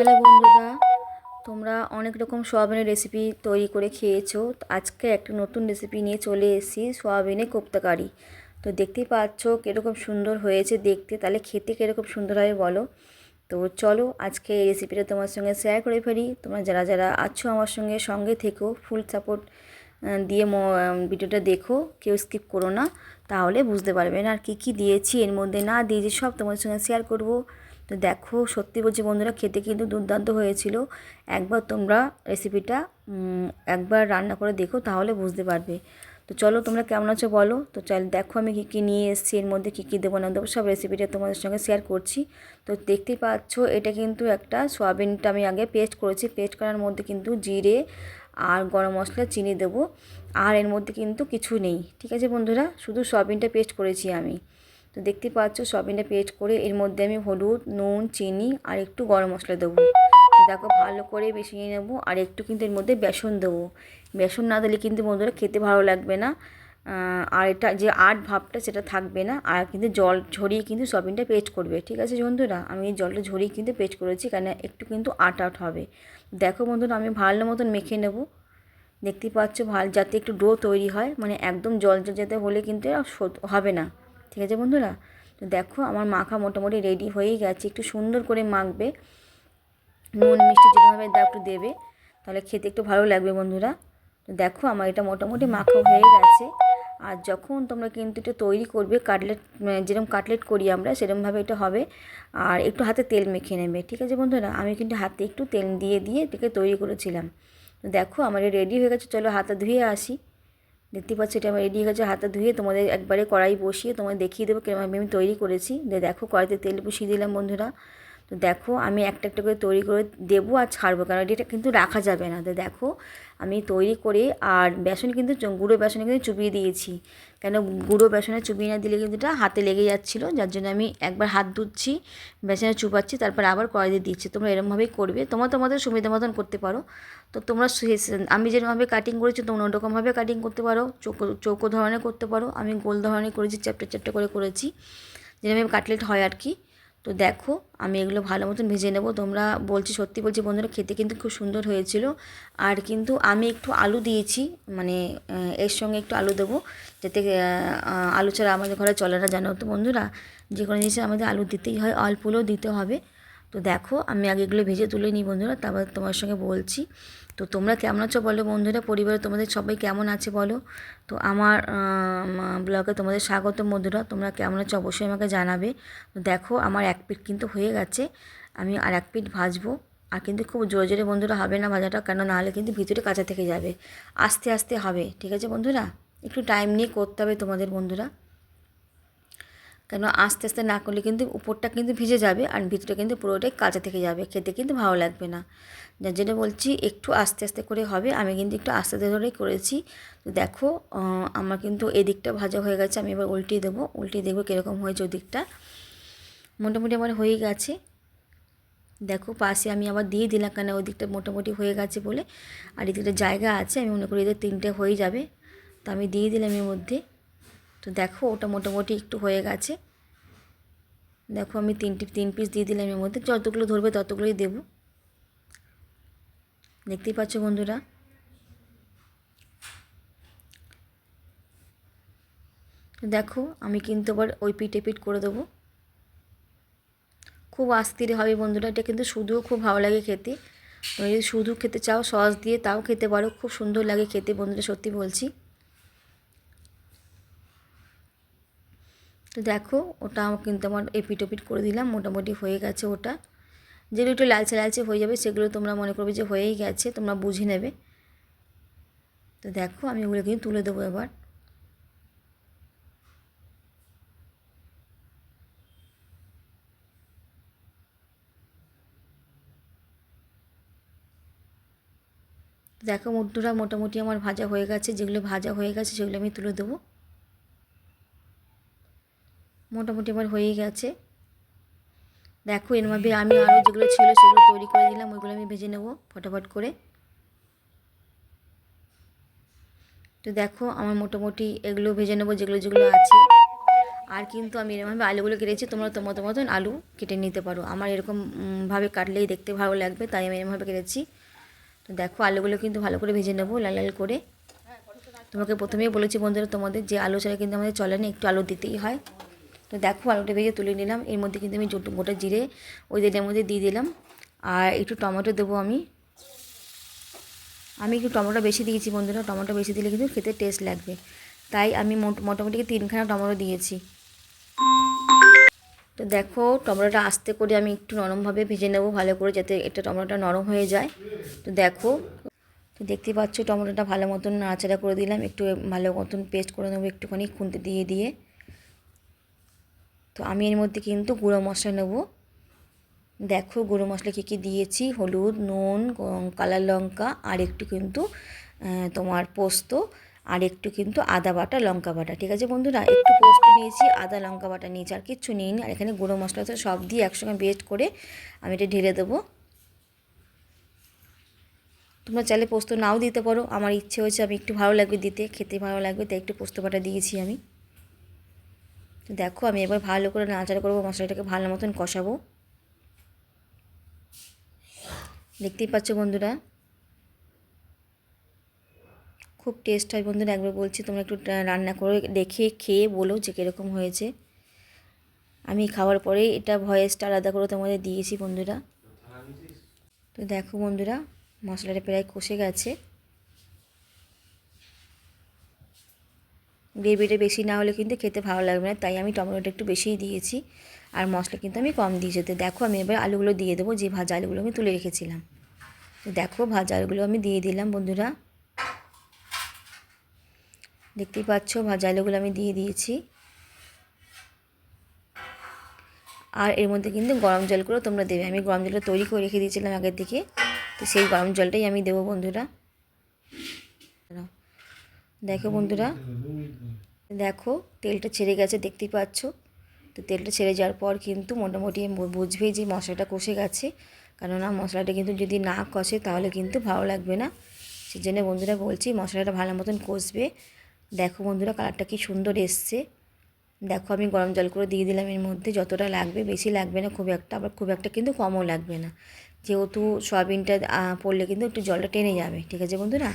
Hello বন্ধুরা, তোমরা অনেক রকম সোয়াবিনের রেসিপি তৈরি করে খেয়েছো। আজকে একটা নতুন রেসিপি নিয়ে চলে এসেছি সোয়াবিনের কোপ্তাকারি তো দেখতেই পাচ্ছ কীরকম সুন্দর হয়েছে দেখতে, তাহলে খেতে কীরকম সুন্দর হবে বলো। তো চলো আজকে এই রেসিপিটা তোমার সঙ্গে শেয়ার করে ফেলি। তোমরা যারা যারা আছো আমার সঙ্গে সঙ্গে থেকো ফুল সাপোর্ট দিয়ে ভিডিওটা দেখো, কেউ স্কিপ করো না। তাহলে বুঝতে পারবে না আর কী কী দিয়েছি, এর মধ্যে না দিয়েছি সব তোমার সঙ্গে শেয়ার করব। তো দেখো, সত্যি বলছি বন্ধুরা, খেতে কিন্তু দুর্দান্ত হয়েছিল। একবার তোমরা রেসিপিটা একবার রান্না করে দেখো, তাহলে বুঝতে পারবে। তো চলো, তোমরা কেমন আছো বলো? তো চল, দেখো আমি কী কী নিয়ে এসেছি, এর মধ্যে কী কী দেবো না দেবো, সব রেসিপিটা তোমাদের সঙ্গে শেয়ার করছি। তো দেখতেই পাচ্ছ, এটা কিন্তু একটা সোয়াবিনটা আমি আগে পেস্ট করেছি। পেস্ট করার মধ্যে কিন্তু জিরে আর গরম মশলা, চিনি দেবো। আর এর মধ্যে কিন্তু কিছু নেই। ঠিক আছে বন্ধুরা? শুধু সোয়াবিনটা পেস্ট করেছি আমি। তো দেখতে পাচ্ছ সয়াবিনটা পেস্ট করে এর মধ্যে আমি হলুদ, নুন, চিনি আর একটু গরম মশলা দেবো। দেখো, ভালো করে মিশিয়ে নেব আর একটু কিন্তু এর মধ্যে বেসন দেবো। বেসন না দিলে কিন্তু বন্ধুরা খেতে ভালো লাগবে না। আর এটা যে আট ভাবটা সেটা থাকবে না। আর কিন্তু জল ঝরিয়ে কিন্তু সয়াবিনটা পেস্ট করবে, ঠিক আছে বন্ধুরা? আমি এই জলটা ঝরিয়ে কিন্তু পেস্ট করেছি কারণ একটু কিন্তু আট আট হবে। দেখো বন্ধুরা, আমি ভালো মতন মেখে নেব। দেখতে পাচ্ছ, ভালো যাতে একটু ডো তৈরি হয় মানে একদম জল জল যেতে হলে কিন্তু হবে না। ঠিক আছে বন্ধুরা? তো দেখো, আমার মাখা মোটামুটি রেডি হয়েই গেছে। একটু সুন্দর করে মাখবে। নুন, মিষ্টি যেভাবে দাও একটু দেবে। তাহলে খেতে একটু ভালো লাগবে বন্ধুরা। তো দেখো, আমার এটা মোটামুটি মাখা হয়ে গেছে। আর যখন তোমরা কিন্তু এটা তৈরি করবে, কাটলেট যেরকম কাটলেট করি আমরা সেরকমভাবে এটা হবে। আর একটু হাতে তেল মেখে নেবে। ঠিক আছে বন্ধুরা? আমি কিন্তু হাতে একটু তেল দিয়ে দিয়ে এটাকে তৈরি করেছিলাম। দেখো, আমার রেডি হয়ে গেছে। চলো, হাতে ধুয়ে আসি। দেখতে পাচ্ছ এটা আমার রেডি হয়ে গেছে হাতে ধুয়ে তোমাদের একবারে কড়াই বসিয়ে তোমাদের দেখিয়ে দেবো কেমন আমি তৈরি করেছি। দেখো কড়াইতে তেল বসিয়ে দিলাম বন্ধুরা। তো দেখো আমি একটা একটা করে তৈরি করে দেবো আর ছাড়বো কারণ এটা কিন্তু রাখা যাবে না। তো দেখো আমি তৈরি করে আর বেসন কিন্তু গুঁড়ো বেসনে কিন্তু চুপিয়ে দিয়েছি। কেন? গুঁড়ো বেসনে চুপিয়ে না দিলে কিন্তু এটা হাতে লেগে যাচ্ছিল, যার জন্য আমি একবার হাত ধুচ্ছি, বেসনে চুপাচ্ছি তারপর আবার কড়াইতে দিচ্ছি। তোমরা এরমভাবেই করবে। তোমরা তোমাদের সুবিধা মতন করতে পারো। তো তোমরা আমি যেরকমভাবে কাটিং করেছি, তোমরা ওরকমভাবে কাটিং করতে পারো, চৌকো চৌকো ধরনের করতে পারো। আমি গোল ধরনের করেছি, চ্যাপটা চ্যাপটা করে করেছি। যেরকম কাটলেট হয় আর কি। তো দেখো, আমি এগুলো ভালো মতন ভেজে নেব। তোমরা বলছি, সত্যি বলছি, বন্ধুরা, খেতে কিন্তু খুব সুন্দর হয়েছিল। আর কিন্তু আমি একটু আলু দিয়েছি মানে এর সঙ্গে একটু আলু দেবো, যাতে আলু ছাড়া আমাদের ঘরে চলে না। জানো তো বন্ধুরা, যে কোনো জিনিসে আমাদের আলু দিতেই হয়, অল্প হলেও দিতে হবে। তো দেখো, আমি আগে এগুলো ভেজে তুলে নিই বন্ধুরা, তারপর তোমার সঙ্গে বলছি। তো তোমরা কেমন আছো বলো বন্ধুরা? পরিবারে তোমাদের সবাই কেমন আছে বলো? তো আমার ব্লগে তোমাদের স্বাগত বন্ধুরা, তোমরা কেমন আছো অবশ্যই আমাকে জানাবে। তো দেখো, আমার এক পিঠ কিন্তু হয়ে গেছে, আমি আর এক পিঠ ভাজবো। আর কিন্তু খুব জোরে জোরে বন্ধুরা হবে না ভাজাটা কেন নাহলে কিন্তু ভিতরে কাঁচা থেকে যাবে। আস্তে আস্তে হবে, ঠিক আছে বন্ধুরা? একটু টাইম নিয়ে করতে হবে তোমাদের বন্ধুরা। কেন আস্তে আস্তে না করলে কিন্তু উপরটা কিন্তু ভিজে যাবে আর ভিতরে কিন্তু পুরোটাই কাঁচা থেকে যাবে। খেতে কিন্তু ভালো লাগবে না। যার জন্য বলছি একটু আস্তে আস্তে করে হবে। আমি কিন্তু একটু আস্তে আস্তে ধরেই করেছি। তো দেখো আমার কিন্তু এদিকটা ভাজা হয়ে গেছে, আমি এবার উল্টিয়ে দেবো। উল্টিয়ে দেখব কীরকম হয়েছে ওদিকটা। মোটামুটি আমার হয়ে গেছে। দেখো, পাশে আমি আবার দিয়ে দিলাম কেন ওই দিকটা মোটামুটি হয়ে গেছে বলে। আর এদিকটা জায়গা আছে, আমি মনে করি এদের তিনটে হয়ে যাবে। তো আমি দিয়ে দিলাম এর মধ্যে। তো দেখো ওটা মোটামুটি একটু হয়ে গেছে। দেখো আমি তিনটি, তিন পিস দিয়ে দিলাম এর মধ্যে। যতগুলো ধরবে ততগুলোই দেব। দেখতেই পাচ্ছ বন্ধুরা? দেখো আমি কিন্তু আবার ওই পিঠ এপিট করে দেবো। খুব আস্তির হবে বন্ধুরা, এটা কিন্তু শুধুও খুব ভালো লাগে খেতে। যদি শুধু খেতে চাও, সস দিয়ে তাও খেতে পারো। খুব সুন্দর লাগে খেতে বন্ধুরা, সত্যি বলছি। তো দেখো, ওটা কিন্তু আমার এপিট ওপিট করে দিলাম, মোটামুটি হয়ে গেছে ওটা। যেগুলো একটু লালচে লালচে হয়ে যাবে, সেগুলো তোমরা মনে করবে যে হয়েই গেছে, তোমরা বুঝে নেবে। তো দেখো, আমি ওগুলো কিন্তু তুলে দেবো এবার। দেখো, মুদ্রটা মোটামুটি আমার ভাজা হয়ে গেছে, যেগুলো ভাজা হয়ে গেছে, সেগুলো আমি তুলে দেবো। মোটামুটি আমার হয়েই গেছে। দেখো এর মধ্যে আমি আরও যেগুলো ছিল সেগুলো তৈরি করে দিলাম ওইগুলো আমি ভেজে নেব ফটাফট করে। তো দেখো আমার মোটামুটি এগুলো ভেজে নেব যেগুলো যেগুলো আছে। আর কিন্তু আমি এরকমভাবে আলুগুলো কেটেছি তোমরা তোমার মতন আলু কেটে নিতে পারো। আমার এরকম উম, ভাবে কাটলেই দেখতে ভালো লাগবে তাই আমি এরকমভাবে কেটেছি। তো দেখো আলুগুলো কিন্তু ভালো করে ভেজে নেব লাল লাল করে। তোমাকে প্রথমেই বলেছি বন্ধুরা তোমাদের যে আলু ছাড়া কিন্তু আমাদের চলে না একটু আলু দিতেই হয়। তো দেখো আলুটা ভেজে তুলে নিলাম। এর মধ্যে কিন্তু আমি গোটা জিরে, ওই তেলের মধ্যে দিয়ে দিলাম। আর একটু টমেটো দেবো আমি। আমি একটু টমেটো বেশি দিয়েছি বন্ধুরা, টমেটো বেশি দিলে কিন্তু খেতে টেস্ট লাগবে। তাই আমি মোট- মোটামুটি তিনখানা টমেটো দিয়েছি। তো দেখো, টমেটোটা আস্তে করে আমি একটু নরমভাবে ভেজে নেব ভালো করে, যাতে এটা টমেটোটা নরম হয়ে যায়। তো দেখো, তো দেখতে পাচ্ছ টমেটোটা ভালো মতন নাড়াচাড়া করে দিলাম। একটু ভালো মতন পেস্ট করে নেব একটুখানি খুন্তি দিয়ে দিয়ে। তো আমি এর মধ্যে কিন্তু গুঁড়ো মশলা নেব। দেখো গুঁড়ো মশলা কী কী দিয়েছি? হলুদ, নুন কালার লঙ্কা, আর একটু কিন্তু তোমার পোস্ত, আর একটু কিন্তু আদা বাটা, লঙ্কা বাটা। ঠিক আছে বন্ধুরা? একটু পোস্ত নিয়েছি, আদা, লঙ্কা বাটা নিয়েছি, আর কিচ্ছু নিইনি। আর এখানে গুঁড়ো মশলা তো সব দিয়ে একসঙ্গে বেস্ট করে আমি এটা ঢেলে দেবো। তোমরা চাইলে পোস্ত নাও দিতে পারো। আমার ইচ্ছে হয়েছে আমি একটু ভালো লাগবে দিতে, খেতে ভালো লাগবে, তাই একটু পোস্ত বাটা দিয়েছি আমি। দেখো, আমি এবার ভালো করে নাড়াচাড়া করব, মশলাটাকে ভালো মতন কষাবো। দেখতেই পাচ্ছ বন্ধুরা? খুব টেস্ট হয় বন্ধুরা, একবার বলছি, তোমরা একটু রান্না করে দেখে খেয়ে বলো যে কীরকম হয়েছে। আমি খাওয়ার পরেই এটা ভয়েসটা আলাদা করে তোমাদের দিয়েছি বন্ধুরা। তো দেখো বন্ধুরা, মশলাটা প্রায় কষে গেছে। গ্রেভিটা বেশি না হলে কিন্তু খেতে ভালো লাগবে না, তাই আমি টমেটোটা একটু বেশিই দিয়েছি। আর মশলা কিন্তু আমি কম দিয়েছি। তো দেখো আমি এবার আলুগুলো দিয়ে দেবো, যে ভাজা আলুগুলো আমি তুলে রেখেছিলাম। তো দেখো ভাজা আলুগুলো আমি দিয়ে দিলাম, বন্ধুরা। দেখতেই পাচ্ছ, ভাজা আলুগুলো আমি দিয়ে দিয়েছি। আর এর মধ্যে কিন্তু গরম জলগুলো তোমরা দেবে। আমি গরম জলটা তৈরি করে রেখে দিয়েছিলাম আগের থেকে। তো সেই গরম জলটাই আমি দেবো, বন্ধুরা। দেখো, বন্ধুরা। দেখো, তেলটা ছেড়ে গেছে, দেখতেই পাচ্ছ। তো তেলটা ছেড়ে যাওয়ার পর কিন্তু মোটামুটি বুঝবে যে মশলাটা কষে গেছে। কেননা মশলাটা কিন্তু যদি না কষে, তাহলে কিন্তু ভালো লাগবে না। সেই জন্য বন্ধুরা বলছি, মশলাটা ভালো মতন কষবে। দেখো বন্ধুরা, কালারটা কি সুন্দর এসছে। দেখো, আমি গরম জল করে দিয়ে দিলাম এর মধ্যে। যতটা লাগবে, বেশি লাগবে না, খুব একটা, আবার খুব একটা কিন্তু কমও লাগবে না। যেহেতু সয়াবিনটা পড়লে কিন্তু একটু জলটা টেনে যাবে। ঠিক আছে বন্ধুরা?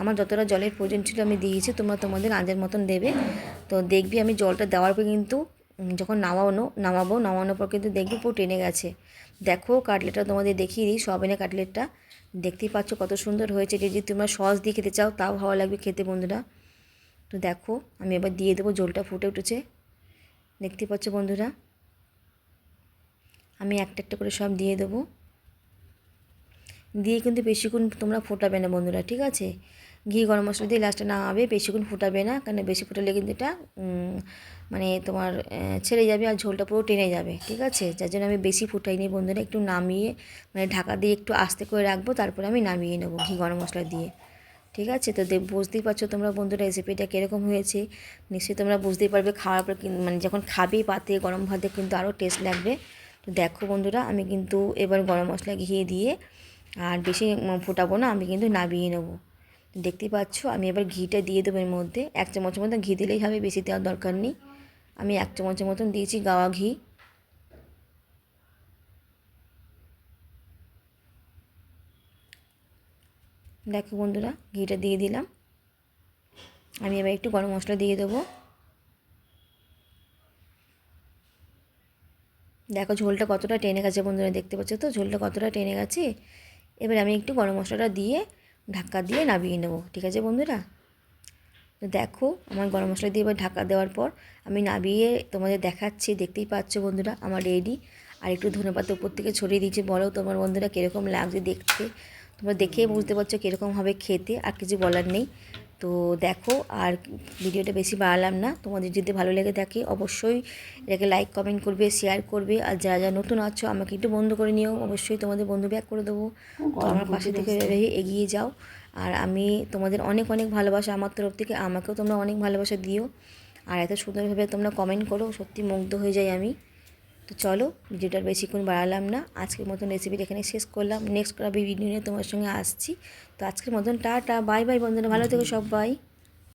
আমার যতটা জলের প্রয়োজন ছিল আমি দিয়েছি, তোমরা তোমাদের আঁজের মতন দেবে। তো দেখবি আমি জলটা দেওয়ার পর কিন্তু যখন নামানো নামাবো, নামানোর পর কিন্তু দেখবি পুরো টেনে গেছে। দেখো কাটলেটটা তোমাদের দেখিয়ে দিই, সয়াবিনের কাটলেটটা। দেখতেই পাচ্ছ কত সুন্দর হয়েছে। যদি তোমরা সস দিয়ে খেতে চাও, তাও ভালো লাগবে খেতে বন্ধুরা। তো দেখো, আমি এবার দিয়ে দেবো, জলটা ফুটে উঠেছে। দেখতে পাচ্ছ বন্ধুরা। আমি একটা একটা করে সব দিয়ে দেবো। দিয়ে কিন্তু বেশিক্ষণ তোমরা ফোটাবে না বন্ধুরা, ঠিক আছে? ঘি গরম মশলা দিয়ে লাস্টে না হবে, বেশিক্ষণ ফোটাবে না কারণ বেশি ফোটালে কিন্তু এটা মানে তোমার ছেড়ে যাবে আর ঝোলটা পুরো টেনে যাবে, ঠিক আছে? যার জন্য আমি বেশি ফুটাইনি বন্ধুরা, একটু নামিয়ে মানে ঢাকা দিয়ে একটু আস্তে করে রাখব, তারপরে আমি নামিয়ে নেব ঘি গরম মশলা দিয়ে, ঠিক আছে? তো বুঝতেই পারছ তোমরা বন্ধুরা রেসিপিটা কীরকম হয়েছে? নিশ্চয়ই তোমরা বুঝতেই পারবে, খাওয়ার পর কিন- মানে যখন খাবে পাতে, গরম ভাতে কিন্তু আরও টেস্ট লাগবে। তো দেখো বন্ধুরা, আমি কিন্তু এবার গরম মশলা ঘিয়ে দিয়ে আর বেশি ফোটাবো না, আমি কিন্তু নামিয়ে নেব। দেখতেই পাচ্ছ, আমি এবার ঘিটা দিয়ে দেবো এর মধ্যে। এক চামচের মতন ঘি দিলেই হবে, বেশি দেওয়ার দরকার নেই। আমি এক চামচের মতন দিয়েছি গাওয়া ঘি। দেখো বন্ধুরা, ঘিটা দিয়ে দিলাম। আমি এবার একটু গরম মশলা দিয়ে দেবো। দেখো ঝোলটা কতটা টেনে গেছে বন্ধুরা, দেখতে পাচ্ছ তো? ঝোলটা কতটা টেনে গেছে? এবার আমি একটু গরম মশলাটা দিয়ে ঢাকা দিয়ে নামিয়ে নেব, ঠিক আছে বন্ধুরা? দেখো, আমার গরম মশলা দিয়ে এবার ঢাকা দেওয়ার পর আমি নামিয়ে তোমাদের দেখাচ্ছি, দেখতেই পাচ্ছ বন্ধুরা, আমার রেডি। আর একটু ধনেপাতা উপর থেকে ছড়িয়ে দিয়েছি, বলো তোমার বন্ধুরা কীরকম লাগছে দেখতে? তোমরা দেখেই বুঝতে পারছ কীরকম হবে খেতে, আর কিছু বলার নেই। তো দেখো আর ভিডিওটা বেশি বাড়ালাম না। তোমাদের যদি ভালো লেগে থাকে অবশ্যই এটাকে লাইক কমেন্ট করবে শেয়ার করবে। আর যারা যারা নতুন আছো আমাকে একটু বন্ধ করে নিও। অবশ্যই তোমাদের বন্ধু ব্যাক করে দেবো। তো আমার পাশে থেকে এগিয়ে যাও। আর আমি তোমাদের অনেক অনেক ভালোবাসা আমার তরফ থেকে। আমাকেও তোমরা অনেক ভালোবাসা দিও। আর এত সুন্দরভাবে তোমরা কমেন্ট করো সত্যি মুগ্ধ হয়ে যাই আমি। তো চলো, ভিডিওটা বেশিক্ষণ বাড়ালাম না। আজকের মতন রেসিপিটা এখানে শেষ করলাম। নেক্সট করা ভিডিও নিয়ে তোমার সঙ্গে আসছি। তো আজকের মতন টা টা বাই বাই বন্ধুরা, ভালো থেকো সবাই।